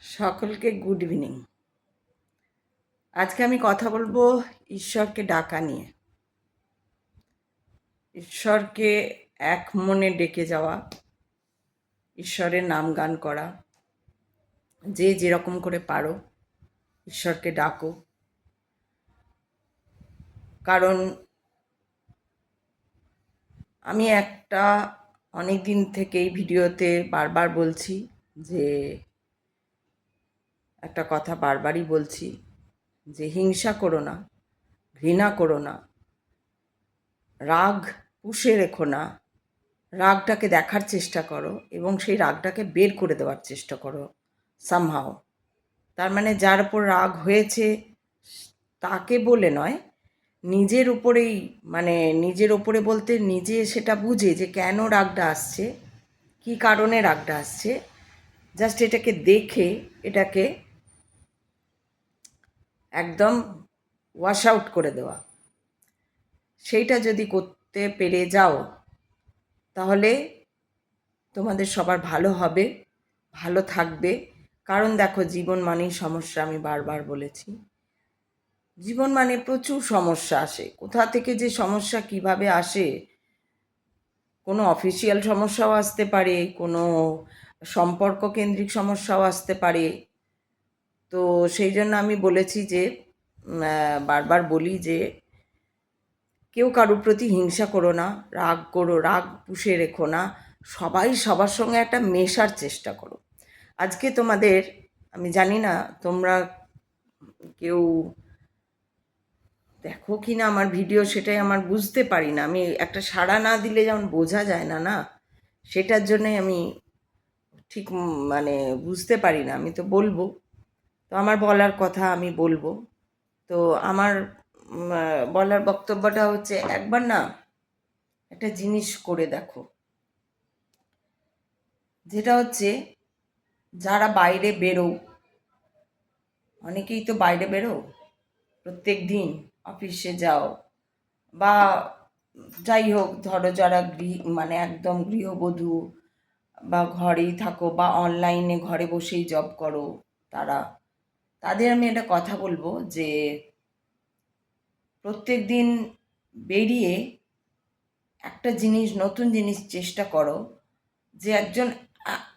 সকলকে good evening আজকে আমি কথা বলব ঈশ্বরকে ডাকা নিয়ে। ঈশ্বরকে এক মনে ডেকে যাওয়া, ঈশ্বরের নাম গান করা, যে যেরকম করে পারো ঈশ্বরকে ডাকো। কারণ আমি একটা অনেক দিন থেকেই ভিডিওতে বারবার বলছি যে একটা কথা বারবারই বলছি যে হিংসা করো না, ঘৃণা করো না, রাগ পুষে রেখো না, রাগটাকে দেখার চেষ্টা করো এবং সেই রাগটাকে বের করে দেওয়ার চেষ্টা করো সামহাও তার মানে যার উপর রাগ হয়েছে, তাকে বলে নয়, নিজের উপরেই মানে নিজের ওপরে বলতে নিজে সেটা বুঝে যে কেন রাগটা আসছে, কী কারণে রাগটা আসছে জাস্ট এটাকে দেখে, এটাকে একদম ওয়াশ আউট করে দেওয়া। সেইটা যদি করতে পেরে যাও, তাহলে তোমাদের সবার ভালো হবে, ভালো থাকবে। কারণ দেখো, জীবন মানেই সমস্যা, আমি বারবার বলেছি। জীবন মানে প্রচুর সমস্যা আসে। কোথা থেকে যে সমস্যা কীভাবে আসে, কোনো অফিসিয়াল সমস্যাও আসতে পারে, কোনো সম্পর্ক কেন্দ্রিক সমস্যাও আসতে পারে। তো সেই জন্য আমি বলেছি যে বারবার বলি যে, কেউ কারোর প্রতি হিংসা করো না, রাগ করো, রাগ পুষে রেখো না, সবাই সবার সঙ্গে একটা মেশার চেষ্টা করো। আজকে তোমাদের, আমি জানি না, তোমরা কেউ দেখো কি না আমার ভিডিও, সেটাই আমার বুঝতে পারি না। আমি একটা সাড়া না দিলে যেমন বোঝা যায় না না? সেটার জন্যই আমি ঠিক মানে বুঝতে পারি না। আমি তো বলব। তো আমার বলার কথা আমি বলব। তো আমার বলার বক্তব্যটা হচ্ছে একবার না একটা জিনিস করে দেখো। যেটা হচ্ছে যারা বাইরে বেরো অনেকেই তো বাইরে বেরো প্রত্যেক দিন অফিসে যাও বা যাই হোক, ধরো যারা গৃহ মানে একদম গৃহবধূ বা ঘরেই থাকো বা অনলাইনে ঘরে বসেই জব করো তারা তাদের আমি একটা কথা বলব যে প্রত্যেক দিন বেরিয়ে একটা জিনিস, নতুন জিনিস চেষ্টা করো যে একজন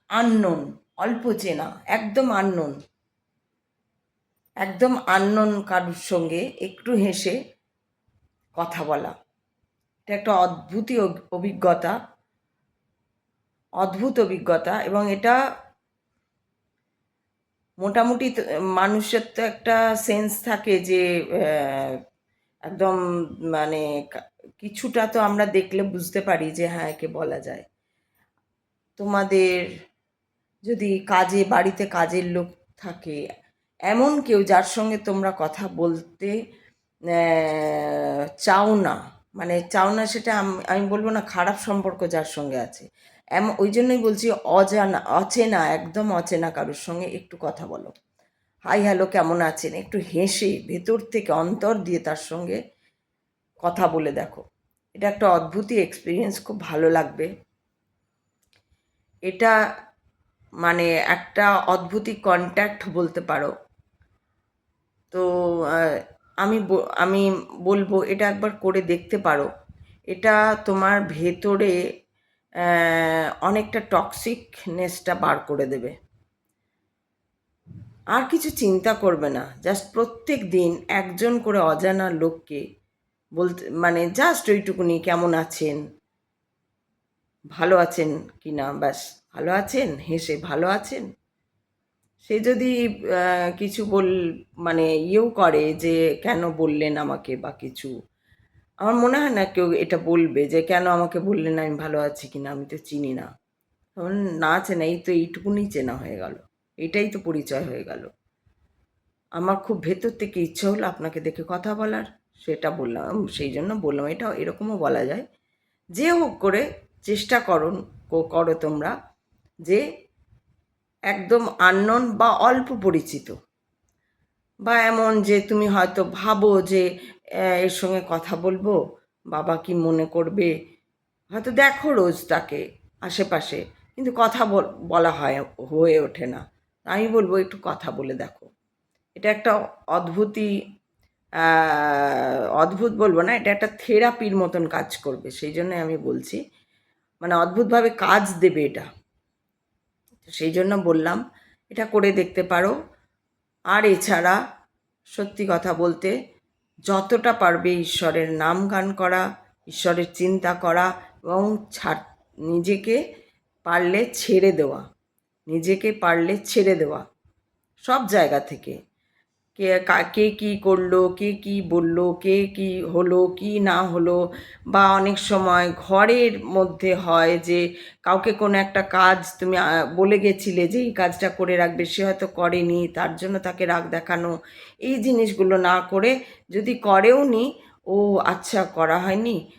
আননোন অল্প চেনা একদম আননোন একদম আননোন কারুর সঙ্গে একটু হেসে কথা বলা। এটা একটা অদ্ভুতই অভিজ্ঞতা, অদ্ভুত অভিজ্ঞতা এবং এটা মোটামুটি মানুষের তো একটা সেন্স থাকে যে একদম মানে কিছুটা তো আমরা দেখলে বুঝতে পারি যে হ্যাঁ একে বলা যায়। তোমাদের যদি কাজে, বাড়িতে কাজের লোক থাকে, এমন কেউ যার সঙ্গে তোমরা কথা বলতে চাও না মানে চাও না সেটা আমি বলব না, খারাপ সম্পর্ক যার সঙ্গে আছে। এমন ওই জন্যই বলছি অজানা, অচেনা, একদম অচেনা কারোর সঙ্গে একটু কথা বলো। হাই, হ্যালো, কেমন আছেন? একটু হেসে ভেতর থেকে অন্তর দিয়ে তার সঙ্গে কথা বলে দেখো। এটা একটা অদ্ভুতই এক্সপিরিয়েন্স খুব ভালো লাগবে। এটা মানে একটা অদ্ভুতই কন্ট্যাক্ট বলতে পারো। তো আমি আমি বলব এটা একবার করে দেখতে পারো। এটা তোমার ভেতরে অনেকটা টক্সিকনেসটা বার করে দেবে। আর কিছু চিন্তা করবে না। জাস্ট প্রত্যেক দিন একজন করে অজানা লোককে বলতে মানে জাস্ট ওইটুকুনি, কেমন আছেন? ভালো আছেন কি না ব্যাস, ভালো আছেন? হেসে ভালো আছেন? সে যদি কিছু বল মানে ইয়েও করে যে, কেন বললেন আমাকে? বা কিছু। আমার মনে হয় না কেউ এটা বলবে যে, কেন আমাকে বললেন আমি ভালো আছি কি না আমি তো চিনি না। তখন না চেনা, এই তো এইটুকুনি চেনা হয়ে গেল। এটাই তো পরিচয় হয়ে গেল। আমার খুব ভেতর থেকে ইচ্ছে হলো আপনাকে দেখে কথা বলার। সেটা বললাম সেই জন্য বললাম, এটা এরকমও বলা যায়। যে হোক করে চেষ্টা করো করো তোমরা, যে একদম আননোন বা অল্প পরিচিত। বা এমন যে তুমি হয়তো ভাবো যে এর সঙ্গে কথা বলব? বাবা কি মনে করবে? হয়তো দেখো রোজ তাকে আশেপাশে, কিন্তু কথা বলা হয়, হয়ে ওঠে না। আমি বলব একটু কথা বলে দেখো। এটা একটা অদ্ভুতই অদ্ভুত বলব না, এটা একটা থেরাপির মতন কাজ করবে, সেই জন্য আমি বলছি। মানে অদ্ভুতভাবে কাজ দেবে এটা। সেই জন্য বললাম, এটা করে দেখতে পারো। আর এছাড়া সত্যি কথা বলতে যতটা পারবে ঈশ্বরের নাম গান করা, ঈশ্বরের চিন্তা করা এবং নিজেকে পারলে ছেড়ে দেওয়া, নিজেকে পারলে ছেড়ে দেওয়া, সব জায়গা থেকে। কে কা- কে করল, কে কী বলল, কে কী হলো, কি না হলো, বা অনেক সময় ঘরের মধ্যে হয় যে কাউকে কোনো একটা কাজ তুমি বলে গেছিলে যে এই কাজটা করে রাখবে, সে হয়তো করেনি, তার জন্য তাকে রাগ দেখানো, এই জিনিসগুলো না করে যদি করেও নি, ও আচ্ছা করা হয়নি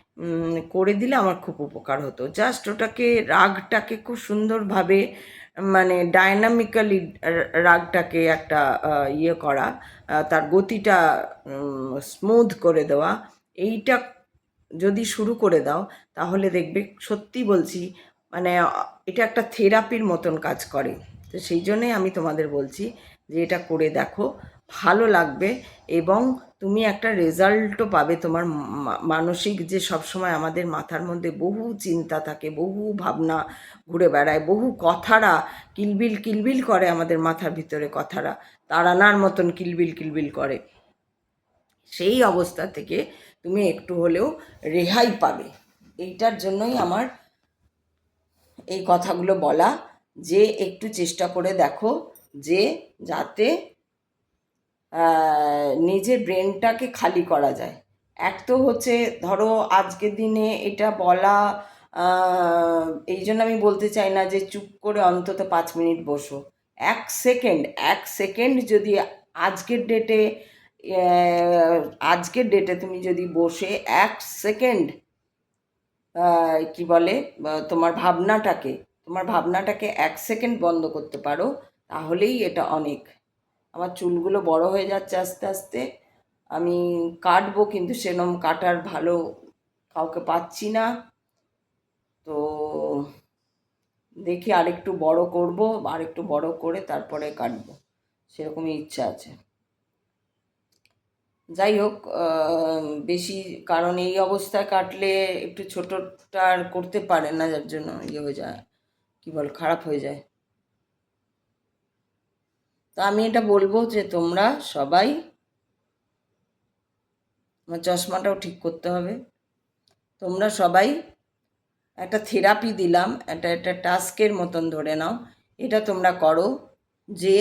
করে দিলে আমার খুব উপকার হতো। জাস্ট ওটাকে, রাগটাকে খুব সুন্দরভাবে মানে ডায়নামিক্যালি রাগটাকে একটা ইয়ে করা তার গতিটা স্মুথ করে দেওয়া, এইটা যদি শুরু করে দাও, তাহলে দেখবে সত্যি বলছি মানে এটা একটা থেরাপির মতন কাজ করে। তো সেই জন্যই আমি তোমাদের বলছি যে এটা করে দেখো। ভালো লাগবে এবং তুমি একটা রেজাল্টও পাবে তোমার মানসিক যে সবসময় আমাদের মাথার মধ্যে বহু চিন্তা থাকে, বহু ভাবনা ঘুরে বেড়ায়, বহু কথারা কিলবিল কিলবিল করে আমাদের মাথার ভিতরে কথারা তাড়ানার মতন কিলবিল কিলবিল করে। সেই অবস্থা থেকে তুমি একটু হলেও রেহাই পাবে। এইটার জন্যই আমার এই কথাগুলো বলা যে একটু চেষ্টা করে দেখো যে যাতে নিজের ব্রেনটাকে খালি করা যায়। এক তো হচ্ছে, ধরো আজকের দিনে এটা বলা এই জন্য আমি বলতে চাই না যে চুপ করে অন্তত পাঁচ মিনিট বসো। এক সেকেন্ড এক সেকেন্ড যদি আজকের ডেটে আজকের ডেটে তুমি যদি বসে এক সেকেন্ড কি বলে তোমার ভাবনাটাকে তোমার ভাবনাটাকে এক সেকেন্ড বন্ধ করতে পারো, তাহলেই এটা অনেক। আমার চুলগুলো বড় হয়ে যাচ্ছে আস্তে আস্তে, আমি কাটবো কিন্তু সেরকম কাটার ভালো কাউকে পাচ্ছি না। তো দেখি আরেকটু বড় করব, আরেকটু বড় করে তারপরে কাটবো, সেরকমই ইচ্ছা আছে। যাই হোক বেশি কারণ এই অবস্থায় কাটলে একটু ছোটোটা করতে পারে না, যার জন্য ইয়ে হয়ে যায়, কী বল, খারাপ হয়ে যায়। তো আমি এটা বলব যে তোমরা সবাই আমার চশমাটাও ঠিক করতে হবে। তোমরা সবাই একটা থেরাপি দিলাম, একটা একটা টাস্কের মতন ধরে নাও। এটা তোমরা করো যে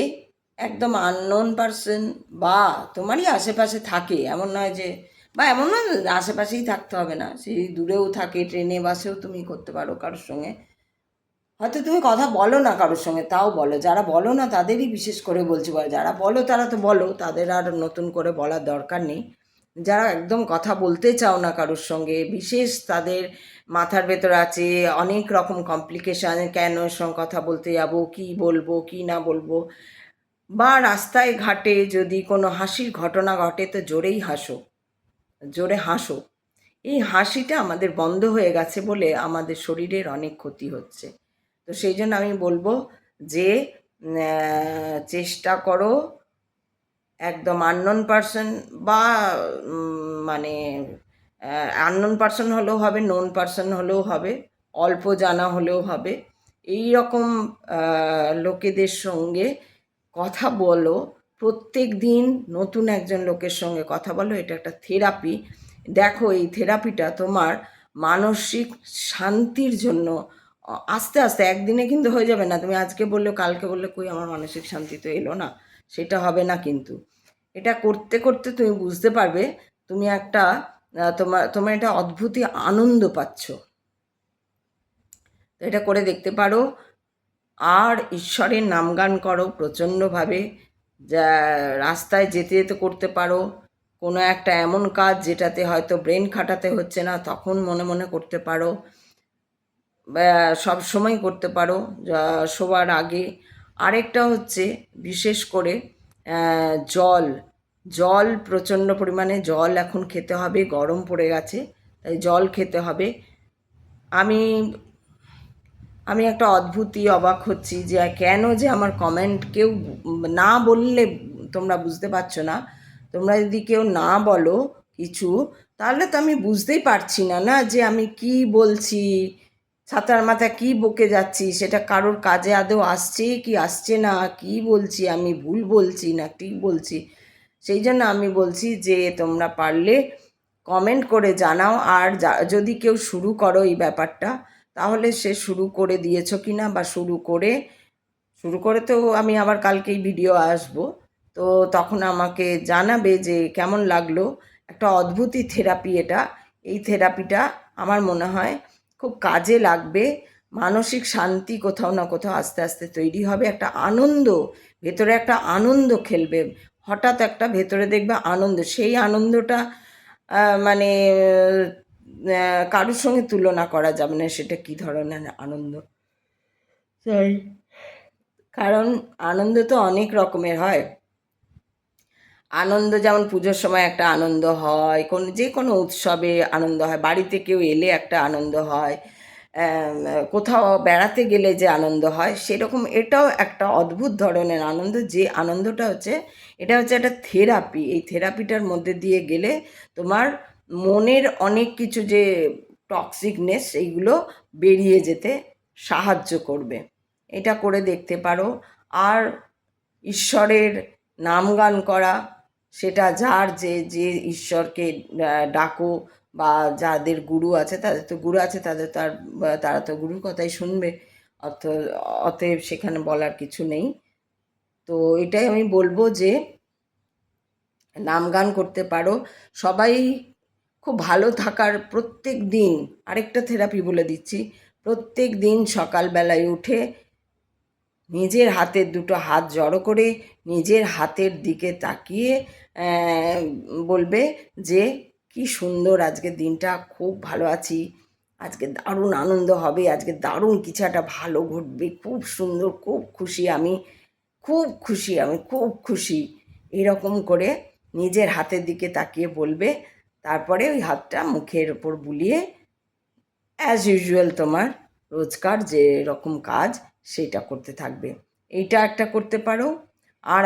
একদম আননোন পারসন বা তোমারই আশেপাশে থাকে, এমন নয় যে, বা এমন নয় আশেপাশেই থাকতে হবে না। সেই দূরেও থাকে, ট্রেনে, বাসেও তুমি করতে পারো কারোর সঙ্গে। হয়তো তুমি কথা বলো না কারোর সঙ্গে, তাও বলো। যারা বলো না, তাদেরই বিশেষ করে বলছি বলো। যারা বলো, তারা তো বলো, তাদের আর নতুন করে বলার দরকার নেই। যারা একদম কথা বলতে চাও না কারোর সঙ্গে, বিশেষ তাদের মাথার ভেতর আছে অনেক রকম কমপ্লিকেশান কেন সঙ্গে কথা বলতে যাব, কি বলব, কি না বলব। বা রাস্তায় ঘাটে যদি কোনো হাসির ঘটনা ঘটে, তো জোরেই হাসো। জোরে হাসো। এই হাসিটা আমাদের বন্ধ হয়ে গেছে বলে আমাদের শরীরের অনেক ক্ষতি হচ্ছে। তো সেই জন্য আমি বলব যে চেষ্টা করো একদম আননোন পারসন বা মানে আননোন পারসন হলেও হবে নোন পারসন হলেও হবে, অল্প জানা হলেও হবে। এই রকম লোকেদের সঙ্গে কথা বলো, প্রত্যেক দিন নতুন একজন লোকের সঙ্গে কথা বলো, এটা একটা থেরাপি দেখো, এই থেরাপিটা তোমার মানসিক শান্তির জন্য আস্তে আস্তে, একদিনে কিন্তু হয়ে যাবে না। তুমি আজকে বললে, কালকে বললে, কই আমার মানসিক শান্তি তো এলো না, সেটা হবে না কিন্তু। এটা করতে করতে তুমি বুঝতে পারবে, তুমি একটা তোমার তোমার এটা অদ্ভুতই আনন্দ পাচ্ছ। তো এটা করে দেখতে পারো। আর ঈশ্বরের নামগান করো প্রচণ্ডভাবে। যা, রাস্তায় যেতে যেতে করতে পারো। কোনো একটা এমন কাজ যেটাতে হয়তো ব্রেন খাটাতে হচ্ছে না, তখন মনে মনে করতে পারো। সব সময় করতে পারো শোবার আগে। আরেকটা হচ্ছে, বিশেষ করে জল। জল প্রচণ্ড পরিমাণে, জল এখন খেতে হবে, গরম পড়ে গেছে, তাই জল খেতে হবে। আমি আমি একটা অদ্ভুতই অবাক হচ্ছি যে, কেন যে আমার কমেন্ট কেউ না বললে তোমরা বুঝতে পারছ না। তোমরা যদি কেউ না বলো কিছু, তাহলে তো আমি বুঝতেই পারছি না না যে আমি কি বলছি? ছাতার মাথা কি বকে যাচ্ছি? সেটা কারোর কাজে আদৌ আসছে কি আসছে না? কি বলছি আমি? ভুল বলছি না ঠিক বলছি? সেই জন্য আমি বলছি যে, তোমরা পারলে কমেন্ট করে জানাও। আর যদি কেউ শুরু করো এই ব্যাপারটা, তাহলে সে শুরু করে দিয়েছ কি না বা শুরু করে শুরু করে তো আমি আবার কালকেই ভিডিও আসব। তো তখন আমাকে জানাবে যে, কেমন লাগল? একটা অদ্ভুতই থেরাপি এটা। এই থেরাপিটা আমার মনে হয় খুব কাজে লাগবে। মানসিক শান্তি কোথাও না কোথাও আস্তে আস্তে তৈরি হবে। একটা আনন্দ ভেতরে একটা আনন্দ খেলবে। হঠাৎ একটা ভেতরে দেখবে আনন্দ। সেই আনন্দটা মানে কারোর সঙ্গে তুলনা করা যাবে না। সেটা কী ধরনের আনন্দ? তাই কারণ আনন্দ তো অনেক রকমের হয়। আনন্দ, যেমন পুজোর সময় একটা আনন্দ হয়, কোন, যে কোনো উৎসবে আনন্দ হয়, বাড়িতে কেউ এলে একটা আনন্দ হয় কোথাও বেড়াতে গেলে যে আনন্দ হয়, সেরকম এটাও একটা অদ্ভুত ধরনের আনন্দ, যে আনন্দটা হচ্ছে, এটা হচ্ছে একটা থেরাপি, এই থেরাপিটার মধ্যে দিয়ে গেলে তোমার মনের অনেক কিছু যে টক্সিকনেস, এইগুলো বেরিয়ে যেতে সাহায্য করবে, এটা করে দেখতে পারো, আর ঈশ্বরের নাম গান করা সেটা যার যে যে ঈশ্বরকে ডাকো বা যাদের গুরু আছে তাদের তো গুরু আছে, তাদের তার তারা তো গুরুর কথাই শুনবে। অত অতএব সেখানে বলার কিছু নেই। তো এটাই আমি বলব যে নাম গান করতে পারো। সবাই খুব ভালো থাকার প্রত্যেক দিন আরেকটা থেরাপি বলে দিচ্ছি। প্রত্যেক দিন সকালবেলায় উঠে নিজের হাতের দুটো হাত জড়ো করে নিজের হাতের দিকে তাকিয়ে বলবে যে, কি সুন্দর আজকের দিনটা, খুব ভালো আছি। আজকে দারুণ আনন্দ হবে, আজকে দারুণ কিছু একটা ভালো ঘটবে। খুব সুন্দর, খুব খুশি আমি, খুব খুশি আমি, খুব খুশি। এরকম করে নিজের হাতের দিকে তাকিয়ে বলবে। তারপরে ওই হাতটা মুখের ওপর বুলিয়ে অ্যাজ ইউজুয়াল তোমার, রোজকার যে রকম কাজ সেটা করতে থাকবে। এইটা একটা করতে পারো, আর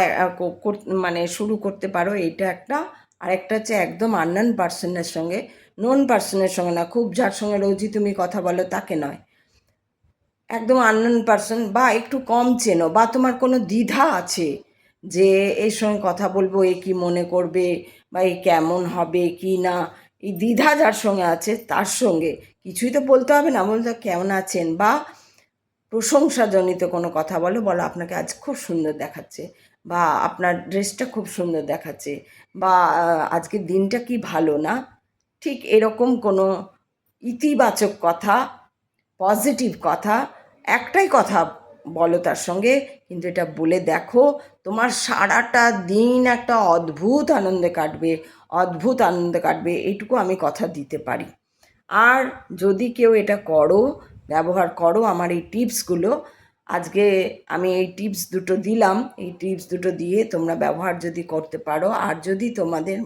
মানে শুরু করতে পারো এইটা একটা। আর একটা হচ্ছে একদম আননোন পার্সনের সঙ্গে নন পার্সনের সঙ্গে না, খুব যার সঙ্গে রোজই তুমি কথা বলো তাকে নয়। একদম আননোন পার্সন বা একটু কম চেনো বা তোমার কোনো দ্বিধা আছে যে এর সঙ্গে কথা বলব, এ কি মনে করবে বা এ কেমন হবে কি না, এই দ্বিধা যার সঙ্গে আছে তার সঙ্গে। কিছুই তো বলতে হবে না, বলতে কেমন আছেন বা প্রশংসাজনিত কোনো কথা বলো বলো আপনাকে আজ খুব সুন্দর দেখাচ্ছে বা আপনার ড্রেসটা খুব সুন্দর দেখাচ্ছে বা আহ, আজকের দিনটা কি ভালো না? ঠিক এরকম কোনো ইতিবাচক কথা পজিটিভ কথা একটাই কথা বলো তার সঙ্গে কিন্তু এটা বলে দেখো তোমার সারাটা দিন একটা অদ্ভুত আনন্দে কাটবে অদ্ভুত আনন্দে কাটবে এইটুকু আমি কথা দিতে পারি। আর যদি কেউ এটা করো ব্যবহার করো আমার এই টিপসগুলো। আজকে আমি এই টিপস দুটো দিলাম। এই টিপস দুটো দিয়ে তোমরা ব্যবহার যদি করতে পারো, আর যদি তোমাদের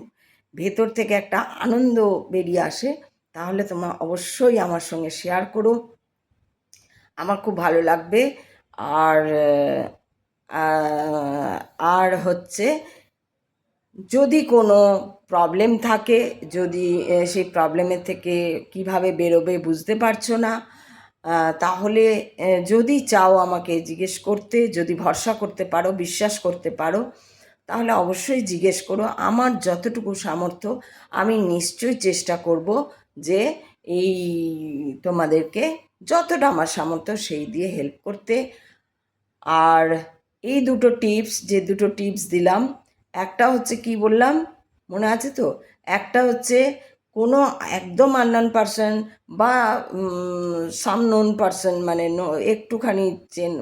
ভেতর থেকে একটা আনন্দ বেরিয়ে আসে, তাহলে তোমরা অবশ্যই আমার সঙ্গে শেয়ার করো। আমার খুব ভালো লাগবে। আর আর হচ্ছে যদি কোনো প্রবলেম থাকে, যদি সেই প্রবলেমের থেকে কীভাবে বেরোবে বুঝতে পারছ না তাহলে যদি চাও আমাকে জিজ্ঞেস করতে, যদি ভরসা করতে পারো, বিশ্বাস করতে পারো, তাহলে অবশ্যই জিজ্ঞেস করো। আমার যতটুকু সামর্থ্য, আমি নিশ্চয়ই চেষ্টা করব যে এই তোমাদেরকে যতটা আমার সামর্থ্য সেই দিয়ে হেল্প করতে। আর এই দুটো টিপস যে দুটো টিপস দিলাম, একটা হচ্ছে কি বললাম, মনে আছে তো? একটা হচ্ছে কোনো একদম আননোন পারসন বা সাম নোন পারসন মানে একটুখানি চেন,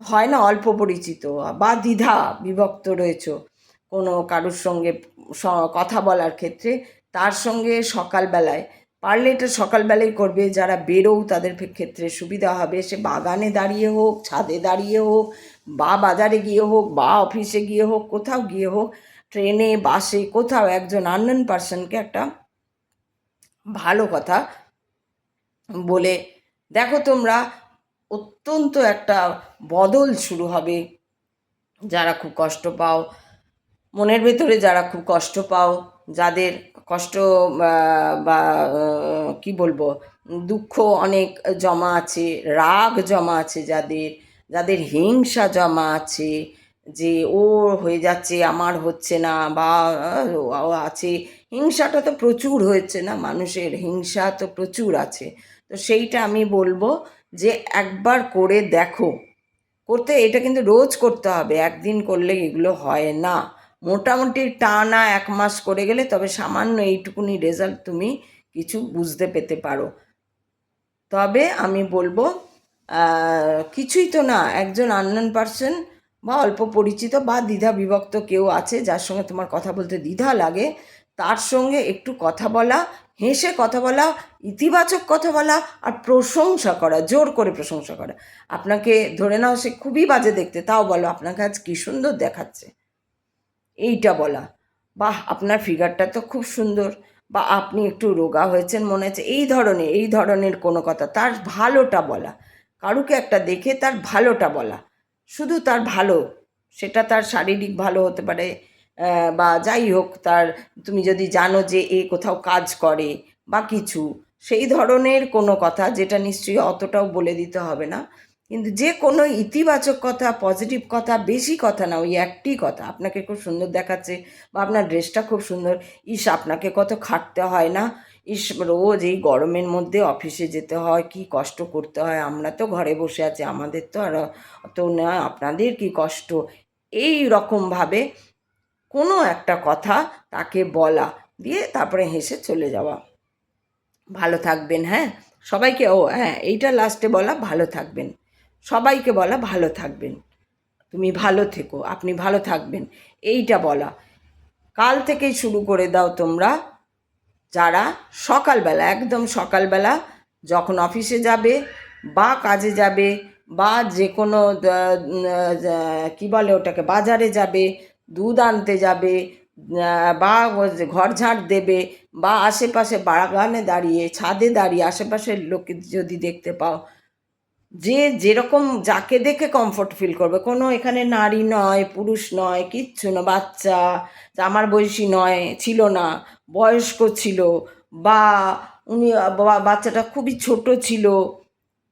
হয় না অল্প পরিচিত বা দ্বিধা বিভক্ত রয়েছে কোনো কারোর সঙ্গে কথা বলার ক্ষেত্রে, তার সঙ্গে সকালবেলায়। পারলে এটা সকালবেলায় করবে, যারা বেরোও তাদের ক্ষেত্রে সুবিধা হবে। সে বাগানে দাঁড়িয়ে হোক, ছাদে দাঁড়িয়ে হোক, বা বাজারে গিয়ে হোক, বা অফিসে গিয়ে হোক, কোথাও গিয়ে হোক, ট্রেনে, বাসে, কোথাও একজন আননোন পার্সনকে একটা ভালো কথা বলে, দেখো তোমরা, অত্যন্ত একটা বদল শুরু হবে। যারা খুব কষ্ট পাও, মনের ভেতরে যারা খুব কষ্ট পাও, যাদের কষ্ট, বা কি বলব, দুঃখ অনেক জমা আছে, রাগ জমা আছে যাদের যাদের হিংসা জমা আছে যে ও হয়ে যাচ্ছে, আমার হচ্ছে না, বা আছে। হিংসাটা তো প্রচুর হয়েছে না মানুষের? হিংসা তো প্রচুর আছে। তো সেইটা আমি বলব যে একবার করে দেখো। করতে, এটা কিন্তু রোজ করতে হবে। একদিন করলে এগুলো হয় না। মোটামুটি টানা এক মাস করে গেলে তবে সামান্য এইটুকুনি রেজাল্ট তুমি কিছু বুঝতে পেতে পারো। তবে আমি বলব কিছুই তো না। একজন আননোন পার্সন বা অল্প পরিচিত বা দ্বিধা বিভক্ত কেউ আছে যার সঙ্গে তোমার কথা বলতে দ্বিধা লাগে, তার সঙ্গে একটু কথা বলা, হেসে কথা বলা, ইতিবাচক কথা বলা আর প্রশংসা করা, জোর করে প্রশংসা করা। আপনাকে ধরে নাও সে খুবই বাজে দেখতে, তাও বলো আপনাকে আজ কী সুন্দর দেখাচ্ছে। এইটা বলা, বাহ, আপনার ফিগারটা তো খুব সুন্দর। বা আপনি একটু রোগা হয়েছেন মনে হচ্ছে, এই ধরনের এই ধরনের কোনো কথা, তার ভালোটা বলা। কারুকে একটা দেখে তার ভালোটা বলা। শুধু তার ভালো, সেটা তার শারীরিক ভালো হতে পারে বা যাই হোক তার, তুমি যদি জানো যে এ কোথাও কাজ করে বা কিছু, সেই ধরনের কোনো কথা যেটা নিশ্চয়ই অতটাও বলে দিতে হবে না। কিন্তু যে কোনো ইতিবাচক কথা পজিটিভ কথা, বেশি কথা না, ওই একটি কথা। আপনাকে খুব সুন্দর দেখাচ্ছে বা আপনার ড্রেসটা খুব সুন্দর। ইস, আপনাকে কত খাটতে হয় না? ইস, রোজ এই গরমের মধ্যে অফিসে যেতে হয়, কি কষ্ট করতে হয়? আমরা তো ঘরে বসে আছি, আমাদের তো আর অত না, আপনাদের কি কষ্ট? এই রকমভাবে কোনো একটা কথা তাকে বলা দিয়ে তারপরে হেসে চলে যাওয়া। ভালো থাকবেন হ্যাঁ? সবাইকে, ও হ্যাঁ এইটা লাস্টে বলা, ভালো থাকবেন। সবাইকে বলা ভালো থাকবেন। তুমি ভালো থেকো, আপনি ভালো থাকবেন, এইটা বলা। কাল থেকেই শুরু করে দাও তোমরা। যারা সকালবেলা, একদম সকালবেলা যখন অফিসে যাবে বা কাজে যাবে বা যে কোনো কী বলে ওটাকে, বাজারে যাবে, দুধ আনতে যাবে বা ঘর ঝাড় দেবে বা আশেপাশে বাগানে দাঁড়িয়ে, ছাদে দাঁড়িয়ে, আশেপাশের লোকে যদি দেখতে পাও যে যেরকম যাকে দেখে কমফোর্ট ফিল করবে। কোনো এখানে নারী নয়, পুরুষ নয়, কিচ্ছু না, বাচ্চা আমার বয়সী নয়, ছিল না, বয়স্ক ছিল, বা উনি বাচ্চাটা খুবই ছোট ছিল,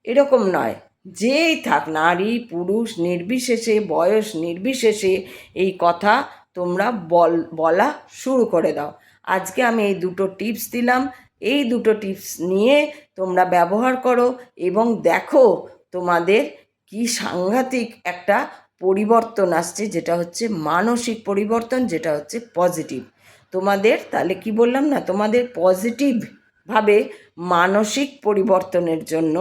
এরকম নয়। যেই থাক, নারী, পুরুষ, নির্বিশেষে, বয়স নির্বিশেষে এই কথা তোমরা বল, বলা শুরু করে দাও। আজকে আমি এই দুটো টিপস দিলাম। এই দুটো টিপস নিয়ে তোমরা ব্যবহার করো এবং দেখো তোমাদের কি সাংঘাতিক একটা পরিবর্তন আসছে, যেটা হচ্ছে মানসিক পরিবর্তন, যেটা হচ্ছে পজিটিভ তোমাদের, তাহলে কি বললাম না, তোমাদের পজিটিভভাবে মানসিক পরিবর্তনের জন্য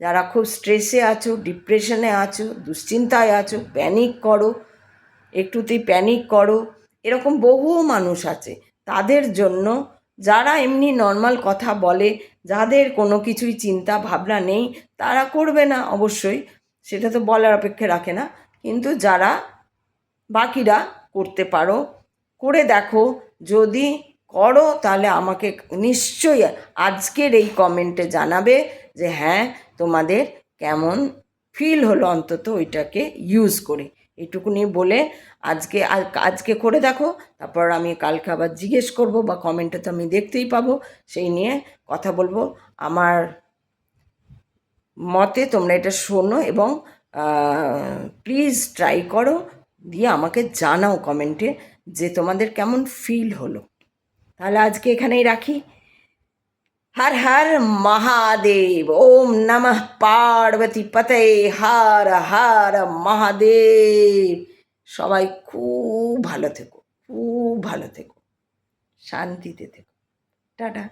যারা খুব স্ট্রেসে আছো ডিপ্রেশনে আছো, দুশ্চিন্তায় আছো প্যানিক করো, একটুতেই প্যানিক করো, এরকম বহু মানুষ আছে, তাদের জন্য যারা এমনি নর্মাল কথা বলে, যাদের কোনো কিছুই চিন্তা ভাবনা নেই, তারা করবে না অবশ্যই, সেটা তো বলার অপেক্ষা রাখে না। কিন্তু যারা বাকিরা করতে পারো, করে দেখো, যদি করো তাহলে আমাকে নিশ্চয়ই আজকের এই কমেন্টে জানাবে যে হ্যাঁ তোমাদের কেমন ফিল হলো অন্তত ওইটাকে ইউজ করে। এইটুকুনি বলে আজকে আজ- আজকে করে দেখো। তারপর আমি কালকে আবার জিজ্ঞেস করব বা কমেন্টে তো আমি দেখতেই পাবো। সেই নিয়ে কথা বলব। আমার মতে তোমরা এটা শোনো এবং প্লিজ ট্রাই করো। দিয়ে আমাকে জানাও কমেন্টে যে তোমাদের কেমন ফিল হলো। তাহলে আজকে এখানেই রাখি। হর হর মহাদেব ওম নমঃ পার্বতী পতে হর হর মহাদেব সবাই খুব ভালো থেকো, খুব ভালো থেকো। শান্তিতে থেকো। টাটা।